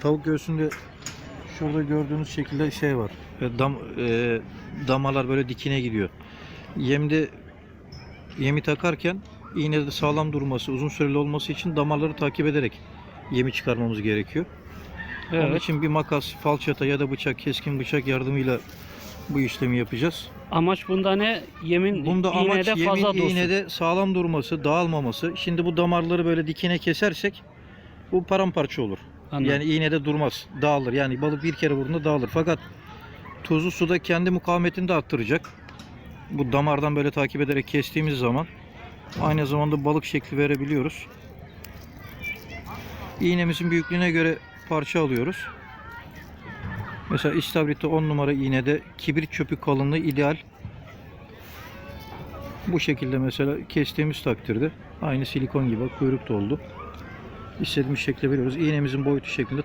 Tavuk göğsünde şurada gördüğünüz şekilde şey var. E, Dam, e, damalar böyle dikine gidiyor. Yemde yemi takarken iğnede sağlam durması, uzun süreli olması için damarları takip ederek yemi çıkarmamız gerekiyor. Onun Evet. için bir makas, falçata ya da bıçak, keskin bıçak yardımıyla bu işlemi yapacağız. Amaç bunda ne? Yemin Bunda amaç iğnede fazla yemin dursun. iğnede sağlam durması, dağılmaması. Şimdi bu damarları böyle dikine kesersek bu paramparça olur. Anladım. Yani iğnede durmaz, dağılır. Yani balık bir kere vurduğunda dağılır. Fakat tuzlu suda kendi mukavemetini de arttıracak. Bu damardan böyle takip ederek kestiğimiz zaman aynı zamanda balık şekli verebiliyoruz. İğnemizin büyüklüğüne göre parça alıyoruz. Mesela istavritte 10 numara iğnede kibrit çöpü kalınlığı ideal. Bu şekilde mesela kestiğimiz takdirde aynı silikon gibi kuyruk da oldu. İstediğimiz şekle veriyoruz. İğnemizin boyutu şeklinde